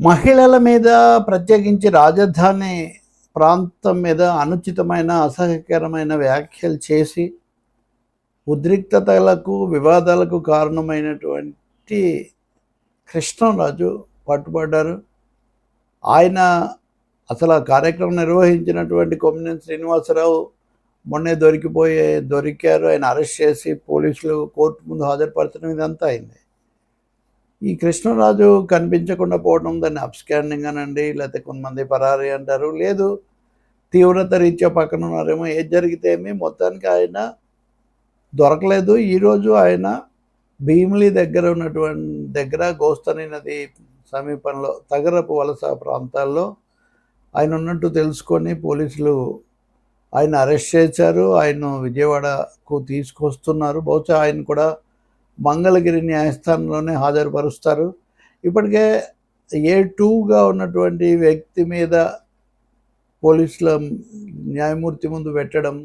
మహిళల మీద ప్రత్యేకించి రాజధాని ప్రాంతం మీద అనుచితమైన అసహ్యకరమైన వ్యాఖ్యలు చేసి ఉద్రిక్తతలకు వివాదాలకు కారణమైనటువంటి కృష్ణరాజు పట్టుబడ్డారు. ఆయన అసలు ఆ కార్యక్రమం నిర్వహించినటువంటి కొమ్మినేని శ్రీనివాసరావు మొన్నే దొరికిపోయే దొరికారు. ఆయన అరెస్ట్ చేసి పోలీసులు కోర్టు ముందు హాజరుపరచడం ఇదంతా అయింది. ఈ కృష్ణరాజు కనిపించకుండా పోవడం దాన్ని అప్స్కాండింగ్ అనండి లేకపోతే కొంతమంది పరారీ అంటారు. లేదు తీవ్రత రీత్యా పక్కన ఉన్నారేమో ఏది జరిగితే ఏమి మొత్తానికి ఆయన దొరకలేదు. ఈరోజు ఆయన భీమిలి దగ్గర ఉన్నటువంటి దగ్గర గోస్తని నది సమీపంలో తగరపు వలస ప్రాంతాల్లో ఆయన ఉన్నట్టు తెలుసుకొని పోలీసులు ఆయన అరెస్ట్ చేశారు. ఆయన విజయవాడకు తీసుకొస్తున్నారు. బహుశా ఆయన కూడా మంగళగిరి న్యాయస్థానంలోనే హాజరుపరుస్తారు. ఇప్పటికే ఏ టూగా ఉన్నటువంటి వ్యక్తి మీద పోలీసుల న్యాయమూర్తి ముందు పెట్టడం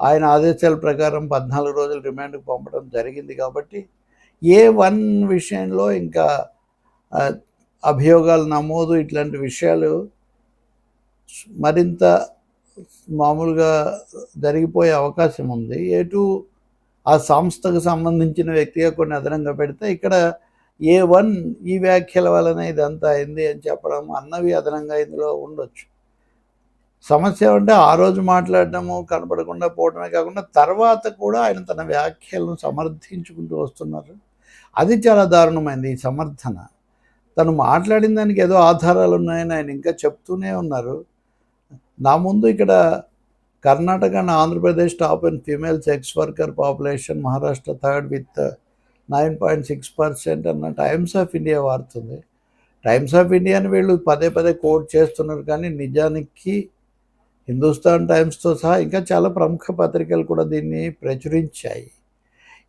ఆయన ఆదేశాల ప్రకారం పద్నాలుగు రోజులు రిమాండ్కి పంపడం జరిగింది కాబట్టి ఏ వన్ విషయంలో ఇంకా అభియోగాలు నమోదు ఇట్లాంటి విషయాలు మరింత మామూలుగా జరిగిపోయే అవకాశం ఉంది. ఏ టూ ఆ సంస్థకు సంబంధించిన వ్యక్తిగా కొన్ని అదనంగా పెడితే ఇక్కడ ఏ వన్ ఈ వ్యాఖ్యల వలన ఇదంతా అయింది అని చెప్పడం అన్నవి అదనంగా ఇందులో ఉండొచ్చు. సమస్య అంటే ఆ రోజు మాట్లాడటము కనపడకుండా పోవడమే కాకుండా తర్వాత కూడా ఆయన తన వ్యాఖ్యలను సమర్థించుకుంటూ వస్తున్నారు. అది చాలా దారుణమైంది ఈ సమర్థన. తను మాట్లాడిన దానికి ఏదో ఆధారాలు ఉన్నాయని ఆయన ఇంకా చెప్తూనే ఉన్నారు. నా ముందు ఇక్కడ Karnataka and Andhra Pradesh top and female sex worker population Maharashtra third with nine point six percent అన్న టైమ్స్ ఆఫ్ ఇండియా వాడుతుంది. టైమ్స్ ఆఫ్ ఇండియాని వీళ్ళు పదే పదే కోట్ చేస్తున్నారు కానీ నిజానికి హిందుస్థాన్ టైమ్స్తో సహా ఇంకా చాలా ప్రముఖ పత్రికలు కూడా దీన్ని ప్రచురించాయి.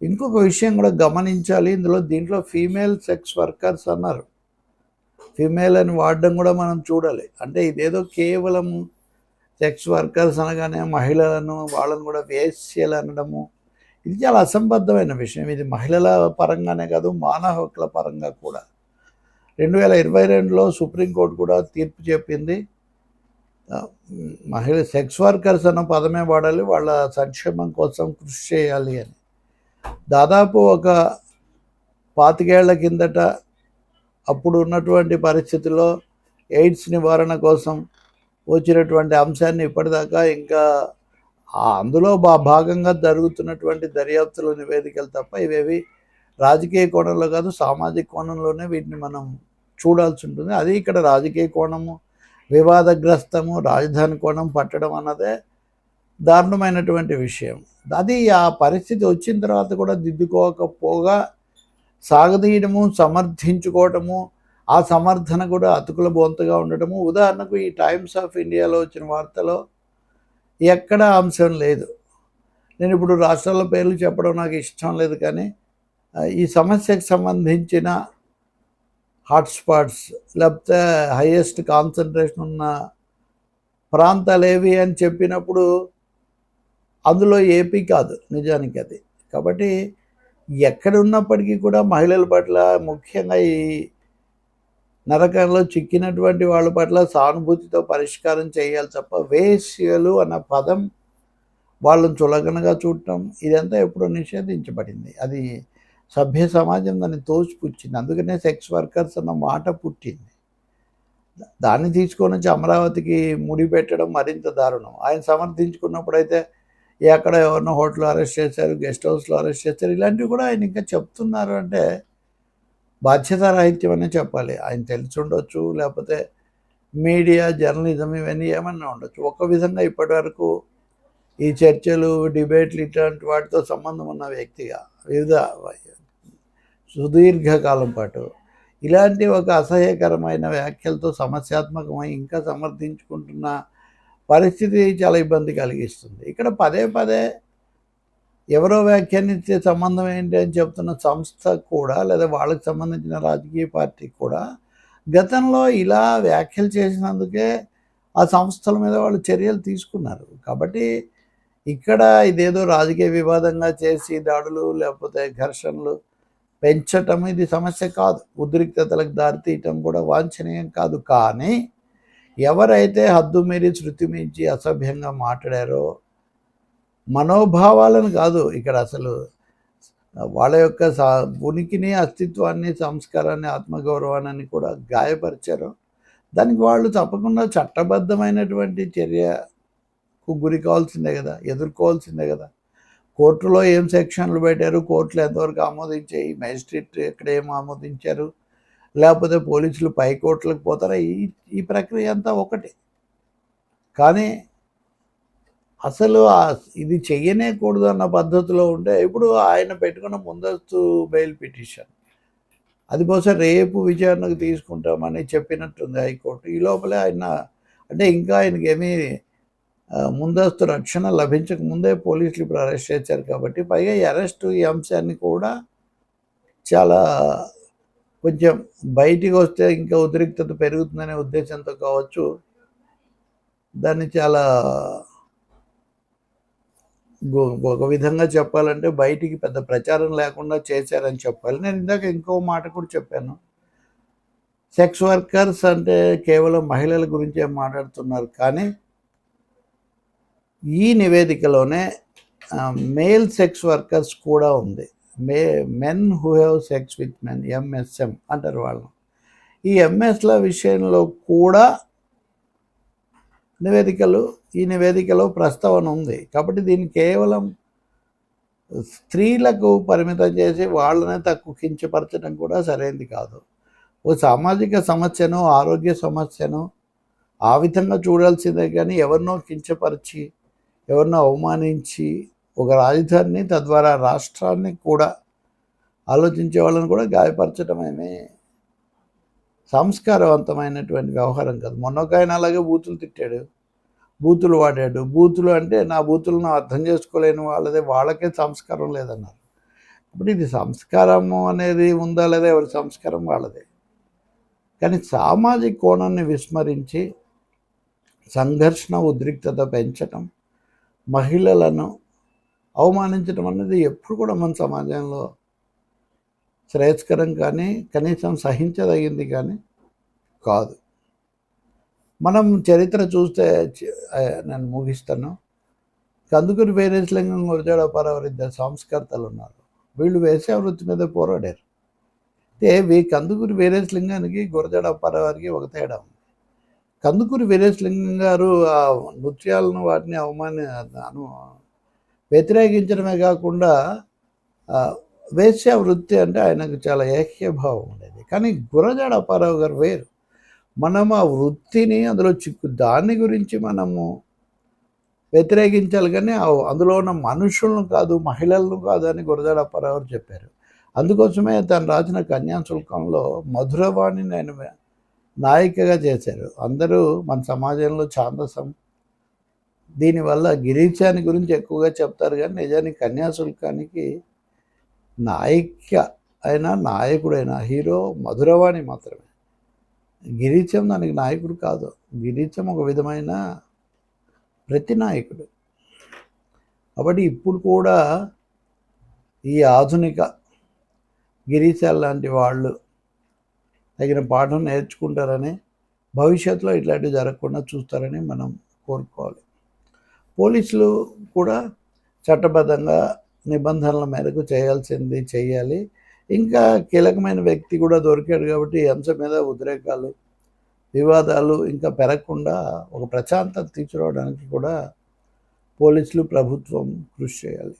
ఇంకొక విషయం కూడా గమనించాలి. ఇందులో దీంట్లో ఫీమేల్ సెక్స్ వర్కర్స్ అన్నారు. ఫీమేల్ అని వాడడం కూడా మనం చూడాలి. అంటే ఇదేదో కేవలం సెక్స్ వర్కర్స్ అనగానే మహిళలను వాళ్ళని కూడా వేశ్యలు అనడము ఇది చాలా అసంబద్ధమైన విషయం. ఇది మహిళల పరంగానే కాదు మానవ హక్కుల పరంగా కూడా. రెండు వేల ఇరవై రెండులో సుప్రీంకోర్టు కూడా తీర్పు చెప్పింది. మహిళ సెక్స్ వర్కర్స్ అన్న పదమే వాడాలి వాళ్ళ సంక్షేమం కోసం కృషి చేయాలి అని. దాదాపు ఒక పాతికేళ్ళ కిందట అప్పుడు ఉన్నటువంటి పరిస్థితుల్లో ఎయిడ్స్ నివారణ కోసం వచ్చినటువంటి అంశాన్ని ఇప్పటిదాకా ఇంకా అందులో బా భాగంగా జరుగుతున్నటువంటి దర్యాప్తుల నివేదికలు తప్ప ఇవేవి రాజకీయ కోణంలో కాదు సామాజిక కోణంలోనే వీటిని మనం చూడాల్సి ఉంటుంది. అది ఇక్కడ రాజకీయ కోణము వివాదగ్రస్తము రాజధాని కోణం పట్టడం అన్నదే దారుణమైనటువంటి విషయం. అది ఆ పరిస్థితి వచ్చిన తర్వాత కూడా దిద్దుకోకపోగా సాగదీయడము సమర్థించుకోవటము ఆ సమర్థన కూడా అతుకుల బొంతగా ఉండటము. ఉదాహరణకు ఈ టైమ్స్ ఆఫ్ ఇండియాలో వచ్చిన వార్తలో ఎక్కడ అంశం లేదు. నేను ఇప్పుడు రాష్ట్రాల పేర్లు చెప్పడం నాకు ఇష్టం లేదు కానీ ఈ సమస్యకు సంబంధించిన హాట్స్పాట్స్ లేకపోతే హయ్యెస్ట్ కాన్సన్ట్రేషన్ ఉన్న ప్రాంతాలు ఏవి అని చెప్పినప్పుడు అందులో ఏపీ కాదు నిజానికి అది. కాబట్టి ఎక్కడ ఉన్నప్పటికీ కూడా మహిళల పట్ల ముఖ్యంగా ఈ నరకంలో చిక్కినటువంటి వాళ్ళ పట్ల సానుభూతితో పరిష్కారం చేయాలి తప్ప వేశ్యలు అన్న పదం వాళ్ళని చులకనగా చూడటం ఇదంతా ఎప్పుడో నిషేధించబడింది. అది సభ్య సమాజం దాన్ని తోసిపుచ్చింది. అందుకనే సెక్స్ వర్కర్స్ అన్న మాట పుట్టింది. దాన్ని తీసుకొని వచ్చి అమరావతికి ముడి పెట్టడం మరింత దారుణం. ఆయన సమర్థించుకున్నప్పుడైతే ఎక్కడ ఎవరినో హోటల్ అరెస్ట్ చేశారు గెస్ట్ హౌస్లో అరెస్ట్ చేశారు. ఇలాంటివి కూడా ఆయన ఇంకా చెప్తున్నారు అంటే బాధ్యతారాహిత్యం అనే చెప్పాలి. ఆయన తెలిసి ఉండొచ్చు లేకపోతే మీడియా జర్నలిజం ఇవన్నీ ఏమన్నా ఉండొచ్చు. ఒక విధంగా ఇప్పటివరకు ఈ చర్చలు డిబేట్లు ఇట్లాంటి వాటితో సంబంధం ఉన్న వ్యక్తిగా వివిధ సుదీర్ఘకాలం పాటు ఇలాంటి ఒక అసహ్యకరమైన వ్యాఖ్యలతో సమస్యాత్మకమై ఇంకా సమర్థించుకుంటున్న పరిస్థితి చాలా ఇబ్బంది కలిగిస్తుంది. ఇక్కడ పదే పదే ఎవరో వ్యాఖ్యానించే సంబంధం ఏంటి అని చెప్తున్న సంస్థ కూడా లేదా వాళ్ళకి సంబంధించిన రాజకీయ పార్టీ కూడా గతంలో ఇలా వ్యాఖ్యలు చేసినందుకే ఆ సంస్థల మీద వాళ్ళు చర్యలు తీసుకున్నారు. కాబట్టి ఇక్కడ ఇదేదో రాజకీయ వివాదంగా చేసి దాడులు లేకపోతే ఘర్షణలు పెంచటం ఇది సమస్య కాదు. ఉద్రిక్తతలకు దారితీయటం కూడా వాంఛనీయం కాదు. కానీ ఎవరైతే హద్దు మీరి శృతి మించి అసభ్యంగా మాట్లాడారో మనోభావాలను కాదు ఇక్కడ అసలు వాళ్ళ యొక్క సా ఉనికిని అస్తిత్వాన్ని సంస్కారాన్ని ఆత్మగౌరవాన్ని కూడా గాయపరిచారు. దానికి వాళ్ళు తప్పకుండా చట్టబద్ధమైనటువంటి చర్యకు గురి కావాల్సిందే కదా ఎదుర్కోవాల్సిందే కదా. కోర్టులో ఏం సెక్షన్లు పెట్టారు కోర్టులు ఎంతవరకు ఆమోదించాయి మేజిస్ట్రేట్ ఎక్కడ ఏం ఆమోదించారు లేకపోతే పోలీసులు పై కోర్టులకు పోతారా? ఈ ఈ ప్రక్రియ అంతా ఒకటి. కానీ అసలు ఇది చెయ్యనే కూడదు అన్న పద్ధతిలో ఉంటే ఇప్పుడు ఆయన పెట్టుకున్న ముందస్తు బెయిల్ పిటిషన్. అది బహుశా రేపు విచారణకు తీసుకుంటామని చెప్పినట్టుంది హైకోర్టు. ఈ లోపలే ఆయన అంటే ఇంకా ఆయనకి ఏమీ ముందస్తు రక్షణ లభించక ముందే పోలీసులు ఇప్పుడు అరెస్ట్ చేశారు కాబట్టి పైగా ఈ అరెస్టు ఈ అంశాన్ని కూడా చాలా కొంచెం బయటికి వస్తే ఇంకా ఉద్రిక్తత పెరుగుతుందనే ఉద్దేశంతో కావచ్చు. దాన్ని చాలా ఒక విధంగా చెప్పాలంటే బయటికి పెద్ద ప్రచారం లేకుండా చేశారని చెప్పాలి. నేను ఇందాక ఇంకో మాట కూడా చెప్పాను. సెక్స్ వర్కర్స్ అంటే కేవలం మహిళల గురించే మాట్లాడుతున్నారు. కానీ ఈ నివేదికలోనే మేల్ సెక్స్ వర్కర్స్ కూడా ఉంది. మే men who have sex with men MSM అంటారు వాళ్ళు ఈ ఎంఎస్ల విషయంలో కూడా నివేదికలు ఈ నివేదికలో ప్రస్తావన ఉంది. కాబట్టి దీన్ని కేవలం స్త్రీలకు పరిమితం చేసి వాళ్ళనే తక్కువ కించపరచడం కూడా సరైనది కాదు. ఓ సామాజిక సమస్యను ఆరోగ్య సమస్యను ఆ విధంగా చూడాల్సిందే కానీ ఎవరినో కించపరిచి ఎవరినో అవమానించి ఒక రాజధానిని తద్వారా రాష్ట్రాన్ని కూడా ఆలోచించే వాళ్ళని కూడా గాయపరచడమేమే సంస్కారవంతమైనటువంటి వ్యవహారం కాదు. మొన్నొక ఆయన అలాగే బూతులు తిట్టాడు. బూతులు వాడాడు. బూతులు అంటే నా బూతులను అర్థం చేసుకోలేని వాళ్ళదే వాళ్ళకే సంస్కారం లేదన్నారు. ఇప్పుడు ఇది సంస్కారము అనేది ఉందా లేదా ఎవరి సంస్కారం వాళ్ళదే. కానీ సామాజిక కోణాన్ని విస్మరించి సంఘర్షణ ఉద్రిక్తత పెంచటం మహిళలను అవమానించడం అనేది ఎప్పుడు కూడా మన సమాజంలో శ్రేయస్కరం కానీ కనీసం సహించదగింది కానీ కాదు. మనం చరిత్ర చూస్తే నేను ముగిస్తాను. కందుకూరి వీరేశలింగం గురజాడ పరవారు ఇద్దరు సంస్కర్తలు ఉన్నారు వీళ్ళు వేసే వృత్తి మీద పోరాడారు. అయితే వీ కందుకూరి వీరేశలింగానికి గురజాడ పరవారికి ఒక తేడా ఉంది. కందుకూరి వీరేశలింగం గారు ఆ నృత్యాలను వాటిని అవమాని అను వ్యతిరేకించడమే కాకుండా వేశ్య వృత్తి అంటే ఆయనకు చాలా ఏక్యభావం ఉండేది. కానీ గురజాడ అప్పారావు గారు వేరు. మనం ఆ వృత్తిని అందులో చిక్కు దాని గురించి మనము వ్యతిరేకించాలి కానీ అందులో ఉన్న మనుషులను కాదు మహిళలను కాదు అని గురజాడ పరవారు చెప్పారు. అందుకోసమే తను రాసిన కన్యాశుల్కంలో మధురవాణిని నేను నాయికగా చేశారు. అందరూ మన సమాజంలో ఛాందసం. దీనివల్ల గిరీశాని గురించి ఎక్కువగా చెప్తారు కానీ నిజానికి కన్యాశుల్కానికి నాయిక అయినా నాయకుడైన హీరో మధురవాణి మాత్రమే. గిరీచం దానికి నాయకుడు కాదు. గిరీచం ఒక విధమైన ప్రతి నాయకుడు. కాబట్టి ఇప్పుడు కూడా ఈ ఆధునిక గిరీశాల లాంటి వాళ్ళు తగిన పాఠం నేర్చుకుంటారని భవిష్యత్తులో ఇట్లాంటివి జరగకుండా చూస్తారని మనం కోరుకోవాలి. పోలీసులు కూడా చట్టబద్ధంగా నిబంధనల మేరకు చేయాల్సింది చేయాలి. ఇంకా కీలకమైన వ్యక్తి కూడా దొరికాడు కాబట్టి ఈ అంశం మీద ఉద్రేకాలు వివాదాలు ఇంకా పెరగకుండా ఒక ప్రశాంతత తీసుకురావడానికి కూడా పోలీసులు ప్రభుత్వం కృషి చేయాలి.